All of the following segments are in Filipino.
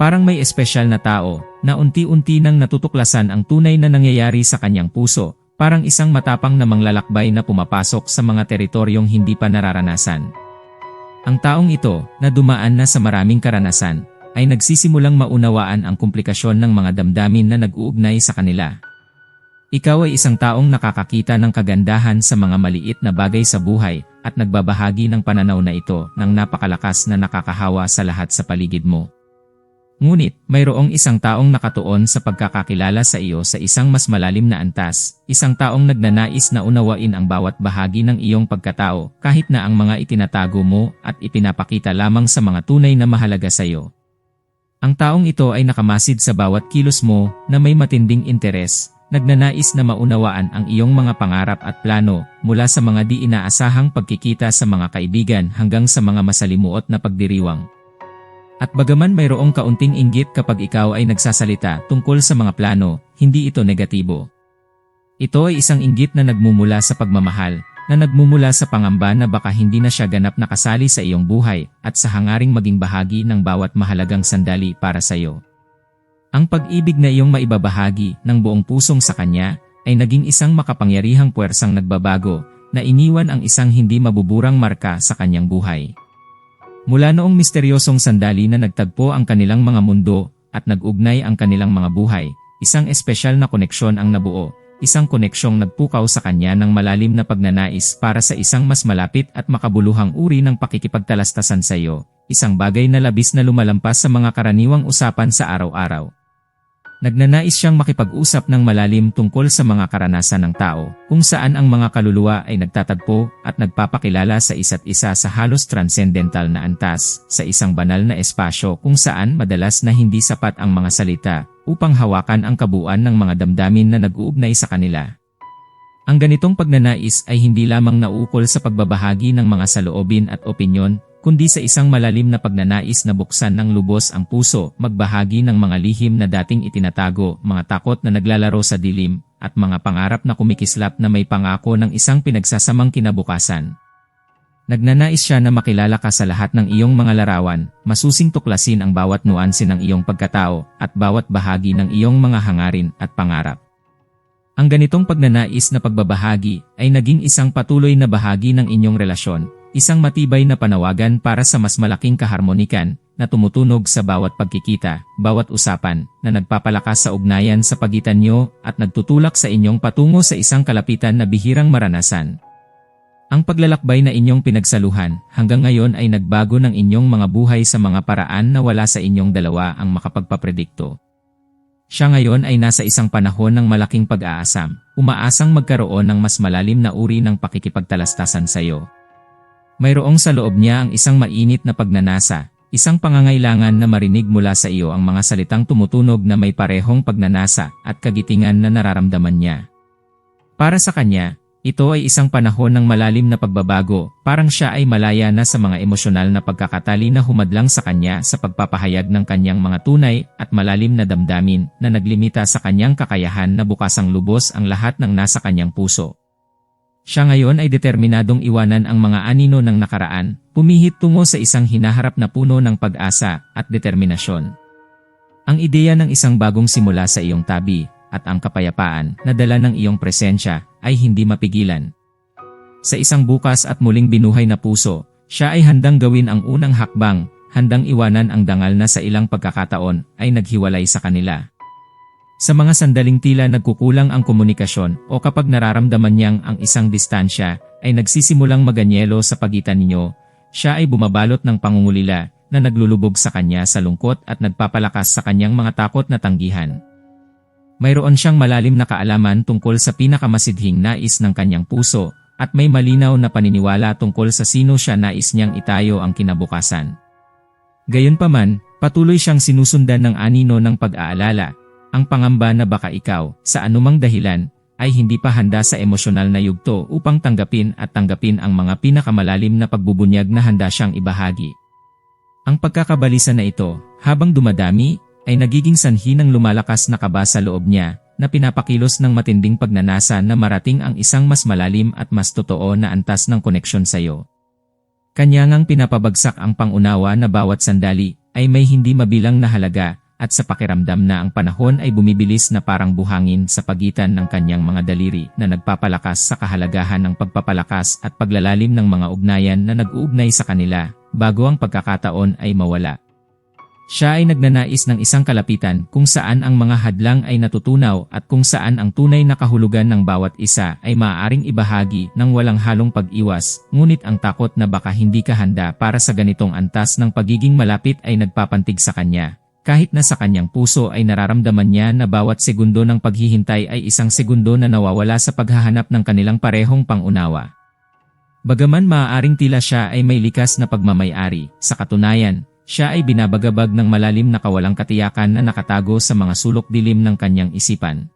Parang may espesyal na tao na unti-unti nang natutuklasan ang tunay na nangyayari sa kanyang puso, parang isang matapang na manglalakbay na pumapasok sa mga teritoryong hindi pa nararanasan. Ang taong ito, na dumaan na sa maraming karanasan, ay nagsisimulang maunawaan ang komplikasyon ng mga damdamin na nag-uugnay sa kanila. Ikaw ay isang taong nakakakita ng kagandahan sa mga maliit na bagay sa buhay at nagbabahagi ng pananaw na ito ng napakalakas na nakakahawa sa lahat sa paligid mo. Ngunit, mayroong isang taong nakatuon sa pagkakakilala sa iyo sa isang mas malalim na antas, isang taong nagnanais na unawain ang bawat bahagi ng iyong pagkatao kahit na ang mga itinatago mo at ipinapakita lamang sa mga tunay na mahalaga sa iyo. Ang taong ito ay nakamasid sa bawat kilos mo na may matinding interes, nagnanais na maunawaan ang iyong mga pangarap at plano mula sa mga di inaasahang pagkikita sa mga kaibigan hanggang sa mga masalimuot na pagdiriwang. At bagaman mayroong kaunting inggit kapag ikaw ay nagsasalita tungkol sa mga plano, hindi ito negatibo. Ito ay isang inggit na nagmumula sa pagmamahal, na nagmumula sa pangamba na baka hindi na siya ganap nakasali sa iyong buhay at sa hangaring maging bahagi ng bawat mahalagang sandali para sa iyo. Ang pag-ibig na iyong maibabahagi ng buong pusong sa kanya ay naging isang makapangyarihang puwersang nagbabago na iniwan ang isang hindi mabuburang marka sa kanyang buhay. Mula noong misteryosong sandali na nagtagpo ang kanilang mga mundo at nag-ugnay ang kanilang mga buhay, isang espesyal na koneksyon ang nabuo, isang koneksyong nagpukaw sa kanya ng malalim na pagnanais para sa isang mas malapit at makabuluhang uri ng pakikipagtalastasan sa iyo, isang bagay na labis na lumalampas sa mga karaniwang usapan sa araw-araw. Nagnanais siyang makipag-usap ng malalim tungkol sa mga karanasan ng tao, kung saan ang mga kaluluwa ay nagtatagpo at nagpapakilala sa isa't isa sa halos transcendental na antas, sa isang banal na espasyo kung saan madalas na hindi sapat ang mga salita upang hawakan ang kabuuan ng mga damdamin na nag-uugnay sa kanila. Ang ganitong pagnanais ay hindi lamang nauukol sa pagbabahagi ng mga saloobin at opinyon, kundi sa isang malalim na pagnanais na buksan ng lubos ang puso, magbahagi ng mga lihim na dating itinatago, mga takot na naglalaro sa dilim, at mga pangarap na kumikislap na may pangako ng isang pinagsasamang kinabukasan. Nagnanais siya na makilala ka sa lahat ng iyong mga larawan, masusing tuklasin ang bawat nuanse ng iyong pagkatao, at bawat bahagi ng iyong mga hangarin at pangarap. Ang ganitong pagnanais na pagbabahagi ay naging isang patuloy na bahagi ng inyong relasyon, Isang matibay na panawagan para sa mas malaking kaharmonikan na tumutunog sa bawat pagkikita, bawat usapan na nagpapalakas sa ugnayan sa pagitan nyo at nagtutulak sa inyong patungo sa isang kalapitan na bihirang maranasan. Ang paglalakbay na inyong pinagsaluhan hanggang ngayon ay nagbago ng inyong mga buhay sa mga paraan na wala sa inyong dalawa ang makapagpapredikto. Siya ngayon ay nasa isang panahon ng malaking pag-aasam, umaasang magkaroon ng mas malalim na uri ng pakikipagtalastasan sa iyo. Mayroong sa loob niya ang isang mainit na pagnanasa, isang pangangailangan na marinig mula sa iyo ang mga salitang tumutunog na may parehong pagnanasa at kagitingan na nararamdaman niya. Para sa kanya, ito ay isang panahon ng malalim na pagbabago, parang siya ay malaya na sa mga emosyonal na pagkakatali na humadlang sa kanya sa pagpapahayag ng kanyang mga tunay at malalim na damdamin na naglimita sa kanyang kakayahan na bukasang lubos ang lahat ng nasa kanyang puso. Siya ngayon ay determinadong iwanan ang mga anino ng nakaraan, pumihit tungo sa isang hinaharap na puno ng pag-asa at determinasyon. Ang ideya ng isang bagong simula sa iyong tabi at ang kapayapaan na dala ng iyong presensya ay hindi mapigilan. Sa isang bukas at muling binuhay na puso, siya ay handang gawin ang unang hakbang, handang iwanan ang dangal na sa ilang pagkakataon ay naghiwalay sa kanila. Sa mga sandaling tila nagkukulang ang komunikasyon o kapag nararamdaman niyang ang isang distansya ay nagsisimulang maganyelo sa pagitan ninyo, siya ay bumabalot ng pangungulila na naglulubog sa kanya sa lungkot at nagpapalakas sa kanyang mga takot na tanggihan. Mayroon siyang malalim na kaalaman tungkol sa pinakamasidhing nais ng kanyang puso at may malinaw na paniniwala tungkol sa sino siya nais niyang itayo ang kinabukasan. Gayunpaman, patuloy siyang sinusundan ng anino ng pag-aalala ang pangamba na baka ikaw, sa anumang dahilan, ay hindi pa handa sa emosyonal na yugto upang tanggapin at tanggapin ang mga pinakamalalim na pagbubunyag na handa siyang ibahagi. Ang pagkakabalisa na ito, habang dumadami, ay nagiging sanhi ng lumalakas na kaba sa loob niya, na pinapakilos ng matinding pagnanasa na marating ang isang mas malalim at mas totoo na antas ng koneksyon sa iyo. Kanya ngang pinapabagsak ang pangunawa na bawat sandali, ay may hindi mabilang na halaga at sa pakiramdam na ang panahon ay bumibilis na parang buhangin sa pagitan ng kanyang mga daliri na nagpapalakas sa kahalagahan ng pagpapalakas at paglalalim ng mga ugnayan na nag-uugnay sa kanila bago ang pagkakataon ay mawala. Siya ay nagnanais ng isang kalapitan kung saan ang mga hadlang ay natutunaw at kung saan ang tunay na kahulugan ng bawat isa ay maaaring ibahagi ng walang halong pag-iwas, ngunit ang takot na baka hindi ka handa para sa ganitong antas ng pagiging malapit ay nagpapantig sa kanya. Kahit na sa kanyang puso ay nararamdaman niya na bawat segundo ng paghihintay ay isang segundo na nawawala sa paghahanap ng kanilang parehong pangunawa. Bagaman maaaring tila siya ay may likas na pagmamayari, sa katunayan, siya ay binabagabag ng malalim na kawalang katiyakan na nakatago sa mga sulok dilim ng kanyang isipan.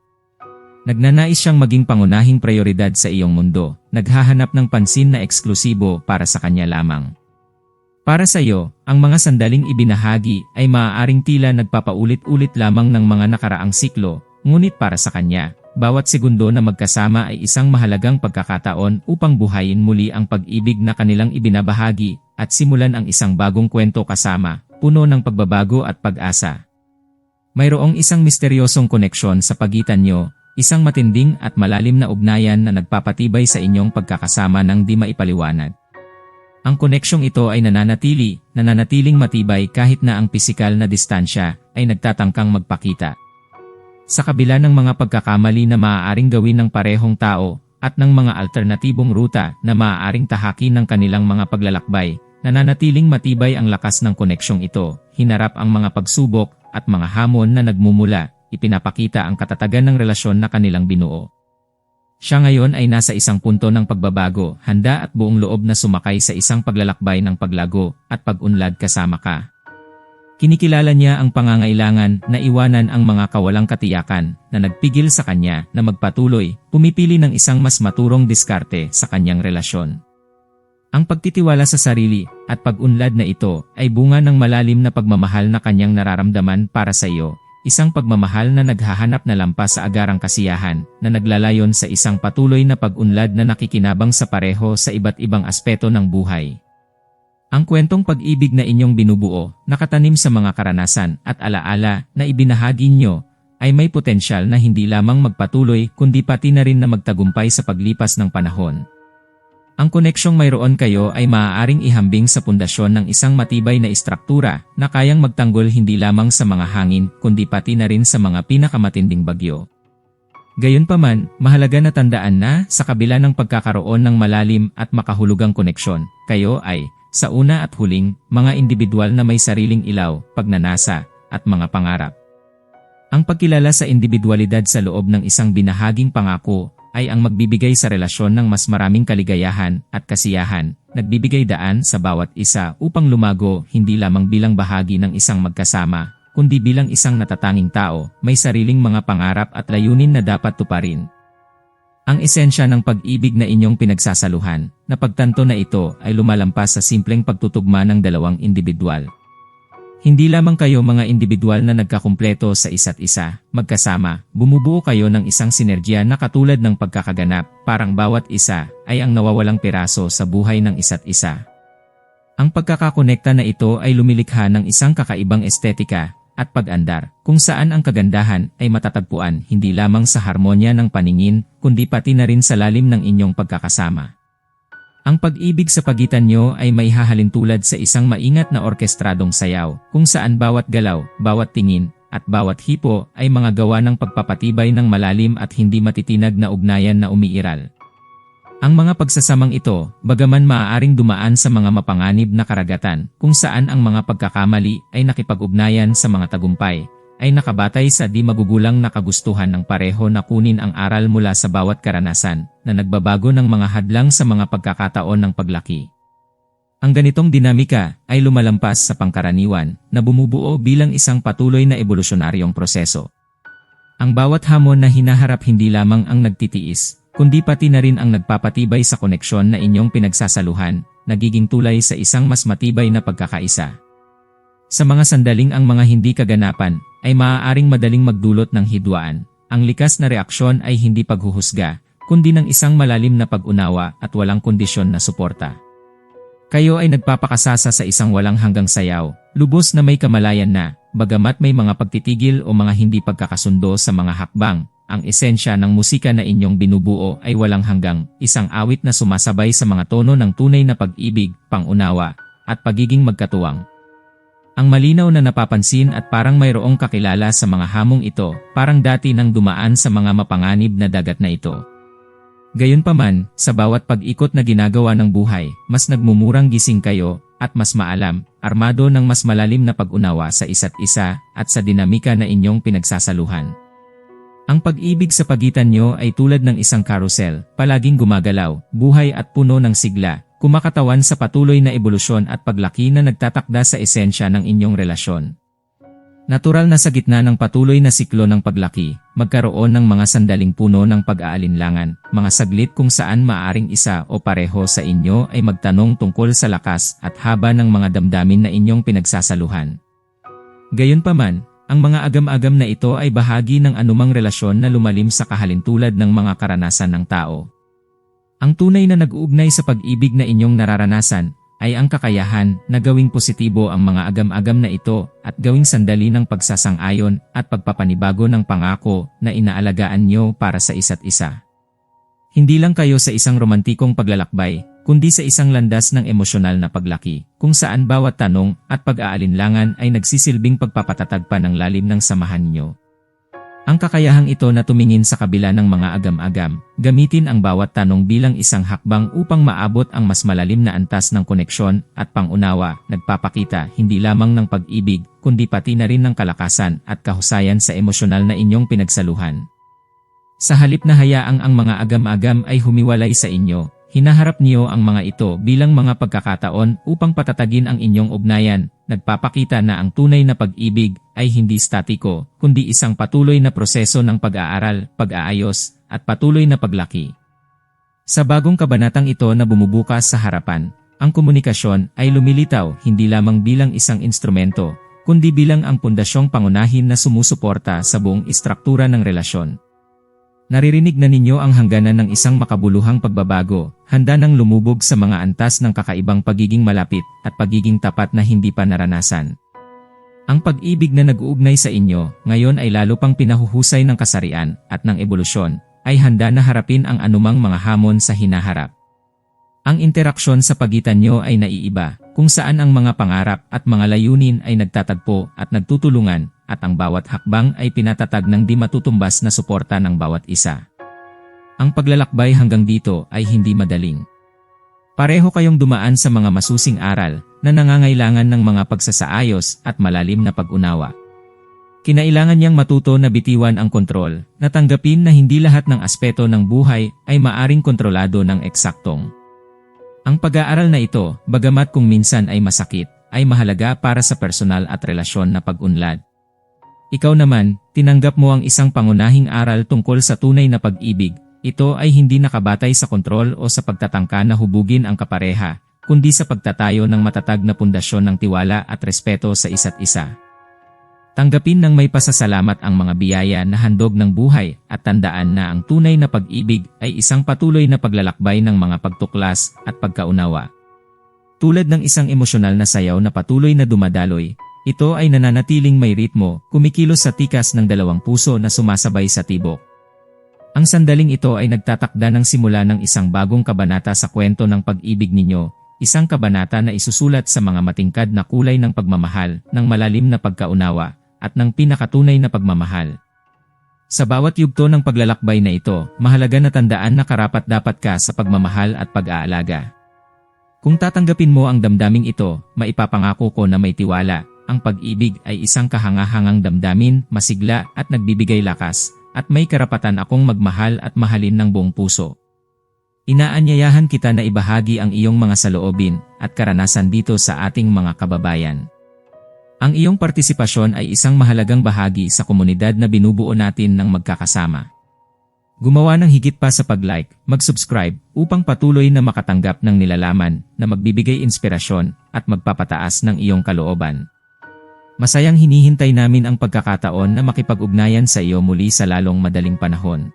Nagnanais siyang maging pangunahing prioridad sa iyong mundo, naghahanap ng pansin na eksklusibo para sa kanya lamang. Para sa iyo, ang mga sandaling ibinahagi ay maaaring tila nagpapaulit-ulit lamang ng mga nakaraang siklo, ngunit para sa kanya, bawat segundo na magkasama ay isang mahalagang pagkakataon upang buhayin muli ang pag-ibig na kanilang ibinabahagi at simulan ang isang bagong kwento kasama, puno ng pagbabago at pag-asa. Mayroong isang misteryosong koneksyon sa pagitan nyo, isang matinding at malalim na ugnayan na nagpapatibay sa inyong pagkakasama ng di maipaliwanag. Ang koneksyong ito ay nananatili, nananatiling matibay kahit na ang pisikal na distansya ay nagtatangkang magpakita. Sa kabila ng mga pagkakamali na maaaring gawin ng parehong tao at ng mga alternatibong ruta na maaaring tahakin ng kanilang mga paglalakbay, nananatiling matibay ang lakas ng koneksyong ito, hinarap ang mga pagsubok at mga hamon na nagmumula, ipinapakita ang katatagan ng relasyon na kanilang binuo. Siya ngayon ay nasa isang punto ng pagbabago, handa at buong loob na sumakay sa isang paglalakbay ng paglago at pag-unlad kasama ka. Kinikilala niya ang pangangailangan na iwanan ang mga kawalang katiyakan na nagpigil sa kanya na magpatuloy, pumipili ng isang mas maturong diskarte sa kanyang relasyon. Ang pagtitiwala sa sarili at pag-unlad na ito ay bunga ng malalim na pagmamahal na kanyang nararamdaman para sa iyo, isang pagmamahal na naghahanap na lampas sa agarang kasiyahan na naglalayon sa isang patuloy na pag-unlad na nakikinabang sa pareho sa iba't ibang aspeto ng buhay. Ang kwentong pag-ibig na inyong binubuo, nakatanim sa mga karanasan at alaala na ibinahagi nyo, ay may potensyal na hindi lamang magpatuloy kundi pati na rin na magtagumpay sa paglipas ng panahon. Ang koneksyong mayroon kayo ay maaaring ihambing sa pundasyon ng isang matibay na istruktura na kayang magtanggol hindi lamang sa mga hangin kundi pati na rin sa mga pinakamatinding bagyo. Gayunpaman, mahalaga na tandaan na sa kabila ng pagkakaroon ng malalim at makahulugang koneksyon, kayo ay sa una at huling, mga individual na may sariling ilaw, pagnanasa, at mga pangarap. Ang pagkilala sa individualidad sa loob ng isang binahaging pangako ay ang magbibigay sa relasyon ng mas maraming kaligayahan at kasiyahan, nagbibigay daan sa bawat isa upang lumago hindi lamang bilang bahagi ng isang magkasama, kundi bilang isang natatanging tao, may sariling mga pangarap at layunin na dapat tuparin. Ang esensya ng pag-ibig na inyong pinagsasaluhan, na pagtanto na ito ay lumalampas sa simpleng pagtutugma ng dalawang individual. Hindi lamang kayo mga individual na nagkakumpleto sa isa't isa, magkasama, bumubuo kayo ng isang sinergiya na katulad ng pagkakaganap, parang bawat isa ay ang nawawalang piraso sa buhay ng isa't isa. Ang pagkakakonekta na ito ay lumilikha ng isang kakaibang estetika at pag-andar, kung saan ang kagandahan ay matatagpuan hindi lamang sa harmonya ng paningin, kundi pati na rin sa lalim ng inyong pagkakasama. Ang pag-ibig sa pagitan nyo ay may hahalin sa isang maingat na orkestradong sayaw, kung saan bawat galaw, bawat tingin, at bawat hipo ay mga gawa ng pagpapatibay ng malalim at hindi matitinag na ugnayan na umiiral. Ang mga pagsasamang ito, bagaman maaaring dumaan sa mga mapanganib na karagatan, kung saan ang mga pagkakamali ay nakipag-ugnayan sa mga tagumpay, ay nakabatay sa di magugulang na kagustuhan ng pareho na kunin ang aral mula sa bawat karanasan, na nagbabago ng mga hadlang sa mga pagkakataon ng paglaki. Ang ganitong dinamika ay lumalampas sa pangkaraniwan na bumubuo bilang isang patuloy na evolusyonaryong proseso. Ang bawat hamon na hinaharap hindi lamang ang nagtitiis, kundi pati na rin ang nagpapatibay sa koneksyon na inyong pinagsasaluhan, nagiging tulay sa isang mas matibay na pagkakaisa. Sa mga sandaling ang mga hindi kaganapan ay maaaring madaling magdulot ng hidwaan, ang likas na reaksyon ay hindi paghuhusga, kundi ng isang malalim na pag-unawa at walang kondisyon na suporta. Kayo ay nagpapakasasa sa isang walang hanggang sayaw, lubos na may kamalayan na, bagamat may mga pagtitigil o mga hindi pagkakasundo sa mga hakbang, ang esensya ng musika na inyong binubuo ay walang hanggang, isang awit na sumasabay sa mga tono ng tunay na pag-ibig, pangunawa, at pagiging magkatuwang. Ang malinaw na napapansin at parang mayroong kakilala sa mga hamong ito, parang dati nang dumaan sa mga mapanganib na dagat na ito. Gayunpaman, sa bawat pag-ikot na ginagawa ng buhay, mas nagmumurang gising kayo, at mas maalam, armado ng mas malalim na pag-unawa sa isa't isa, at sa dinamika na inyong pinagsasaluhan. Ang pag-ibig sa pagitan nyo ay tulad ng isang carousel, palaging gumagalaw, buhay at puno ng sigla, kumakatawan sa patuloy na ebolusyon at paglaki na nagtatakda sa esensya ng inyong relasyon. Natural na sa gitna ng patuloy na siklo ng paglaki, magkaroon ng mga sandaling puno ng pag-aalinlangan, mga saglit kung saan maaring isa o pareho sa inyo ay magtanong tungkol sa lakas at haba ng mga damdamin na inyong pinagsasaluhan. Gayunpaman, ang mga agam-agam na ito ay bahagi ng anumang relasyon na lumalim sa kahalintulad ng mga karanasan ng tao. Ang tunay na nag-uugnay sa pag-ibig na inyong nararanasan ay ang kakayahan na gawing positibo ang mga agam-agam na ito at gawing sandali ng pagsasang-ayon at pagpapanibago ng pangako na inaalagaan nyo para sa isa't isa. Hindi lang kayo sa isang romantikong paglalakbay, kundi sa isang landas ng emosyonal na paglaki, kung saan bawat tanong at pag-aalinlangan ay nagsisilbing pagpapatatag pa ng lalim ng samahan nyo. Ang kakayahang ito na tumingin sa kabila ng mga agam-agam, gamitin ang bawat tanong bilang isang hakbang upang maabot ang mas malalim na antas ng koneksyon at pangunawa, nagpapakita hindi lamang ng pag-ibig, kundi pati na rin ng kalakasan at kahusayan sa emosyonal na inyong pinagsaluhan. Sa halip na hayaang ang mga agam-agam ay humiwalay sa inyo, Hinaharap niyo ang mga ito bilang mga pagkakataon upang patatagin ang inyong ugnayan, nagpapakita na ang tunay na pag-ibig ay hindi statiko, kundi isang patuloy na proseso ng pag-aaral, pag-aayos, at patuloy na paglaki. Sa bagong kabanatang ito na bumubukas sa harapan, ang komunikasyon ay lumilitaw hindi lamang bilang isang instrumento, kundi bilang ang pundasyong pangunahin na sumusuporta sa buong istruktura ng relasyon. Naririnig na ninyo ang hangganan ng isang makabuluhang pagbabago, handa nang lumubog sa mga antas ng kakaibang pagiging malapit at pagiging tapat na hindi pa naranasan. Ang pag-ibig na nag-uugnay sa inyo ngayon ay lalo pang pinahuhusay ng kasarian at ng ebolusyon, ay handa na harapin ang anumang mga hamon sa hinaharap. Ang interaksyon sa pagitan nyo ay naiiba, kung saan ang mga pangarap at mga layunin ay nagtatagpo at nagtutulungan, at ang bawat hakbang ay pinatatag ng di matutumbas na suporta ng bawat isa. Ang paglalakbay hanggang dito ay hindi madaling. Pareho kayong dumaan sa mga masusing aral na nangangailangan ng mga pagsasaayos at malalim na pag-unawa. Kinailangan niyang matuto na bitiwan ang kontrol, natanggapin na hindi lahat ng aspeto ng buhay ay maaring kontrolado ng eksaktong ang pag-aaral na ito, bagamat kung minsan ay masakit, ay mahalaga para sa personal at relasyon na pag-unlad. Ikaw naman, tinanggap mo ang isang pangunahing aral tungkol sa tunay na pag-ibig. Ito ay hindi nakabatay sa kontrol o sa pagtatangka na hubugin ang kapareha, kundi sa pagtatayo ng matatag na pundasyon ng tiwala at respeto sa isa't isa. Tanggapin ng may pasasalamat ang mga biyaya na handog ng buhay at tandaan na ang tunay na pag-ibig ay isang patuloy na paglalakbay ng mga pagtuklas at pagkaunawa. Tulad ng isang emosyonal na sayaw na patuloy na dumadaloy, ito ay nananatiling may ritmo, kumikilos sa tikas ng dalawang puso na sumasabay sa tibok. Ang sandaling ito ay nagtatakda ng simula ng isang bagong kabanata sa kwento ng pag-ibig ninyo, isang kabanata na isusulat sa mga matingkad na kulay ng pagmamahal, ng malalim na pagkaunawa, at ng pinakatunay na pagmamahal. Sa bawat yugto ng paglalakbay na ito, mahalaga na tandaan na karapat dapat ka sa pagmamahal at pag-aalaga. Kung tatanggapin mo ang damdaming ito, maipapangako ko na may tiwala, ang pag-ibig ay isang kahangahangang damdamin, masigla at nagbibigay lakas, at may karapatan akong magmahal at mahalin ng buong puso. Inaanyayahan kita na ibahagi ang iyong mga saloobin at karanasan dito sa ating mga kababayan. Ang iyong partisipasyon ay isang mahalagang bahagi sa komunidad na binubuo natin ng magkakasama. Gumawa ng higit pa sa pag-like, mag-subscribe upang patuloy na makatanggap ng nilalaman na magbibigay inspirasyon at magpapataas ng iyong kalooban. Masayang hinihintay namin ang pagkakataon na makipag-ugnayan sa iyo muli sa lalong madaling panahon.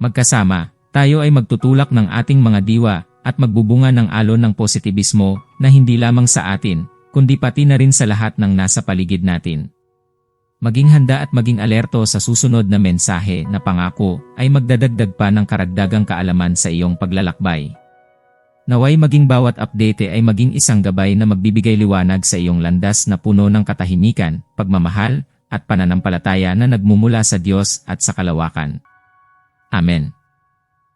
Magkasama, tayo ay magtutulak ng ating mga diwa at magbubunga ng alon ng positibismo na hindi lamang sa atin, kundi pati na rin sa lahat ng nasa paligid natin. Maging handa at maging alerto sa susunod na mensahe na pangako ay magdadagdag pa ng karagdagang kaalaman sa iyong paglalakbay. Naway maging bawat update ay maging isang gabay na magbibigay liwanag sa iyong landas na puno ng katahimikan, pagmamahal, at pananampalataya na nagmumula sa Diyos at sa kalawakan. Amen.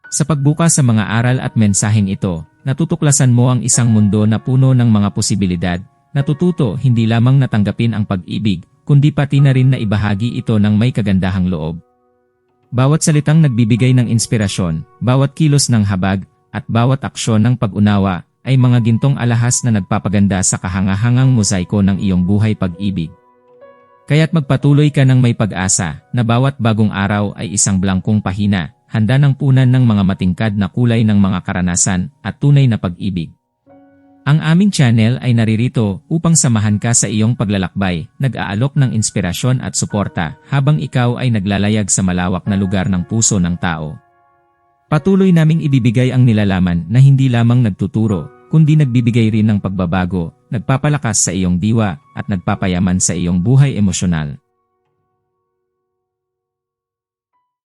Sa pagbukas sa mga aral at mensaheng ito, natutuklasan mo ang isang mundo na puno ng mga posibilidad, natututo hindi lamang natanggapin ang pag-ibig, kundi pati na rin na ibahagi ito ng may kagandahang loob. Bawat salitang nagbibigay ng inspirasyon, bawat kilos ng habag, at bawat aksyon ng pag-unawa, ay mga gintong alahas na nagpapaganda sa kahangahangang mosaiko ng iyong buhay pag-ibig. Kaya't magpatuloy ka ng may pag-asa na bawat bagong araw ay isang blangkong pahina, handa ng punan ng mga matingkad na kulay ng mga karanasan at tunay na pag-ibig. Ang aming channel ay naririto upang samahan ka sa iyong paglalakbay, nag-aalok ng inspirasyon at suporta habang ikaw ay naglalayag sa malawak na lugar ng puso ng tao. Patuloy naming ibibigay ang nilalaman na hindi lamang nagtuturo, kundi nagbibigay rin ng pagbabago, nagpapalakas sa iyong diwa, at nagpapayaman sa iyong buhay emosyonal.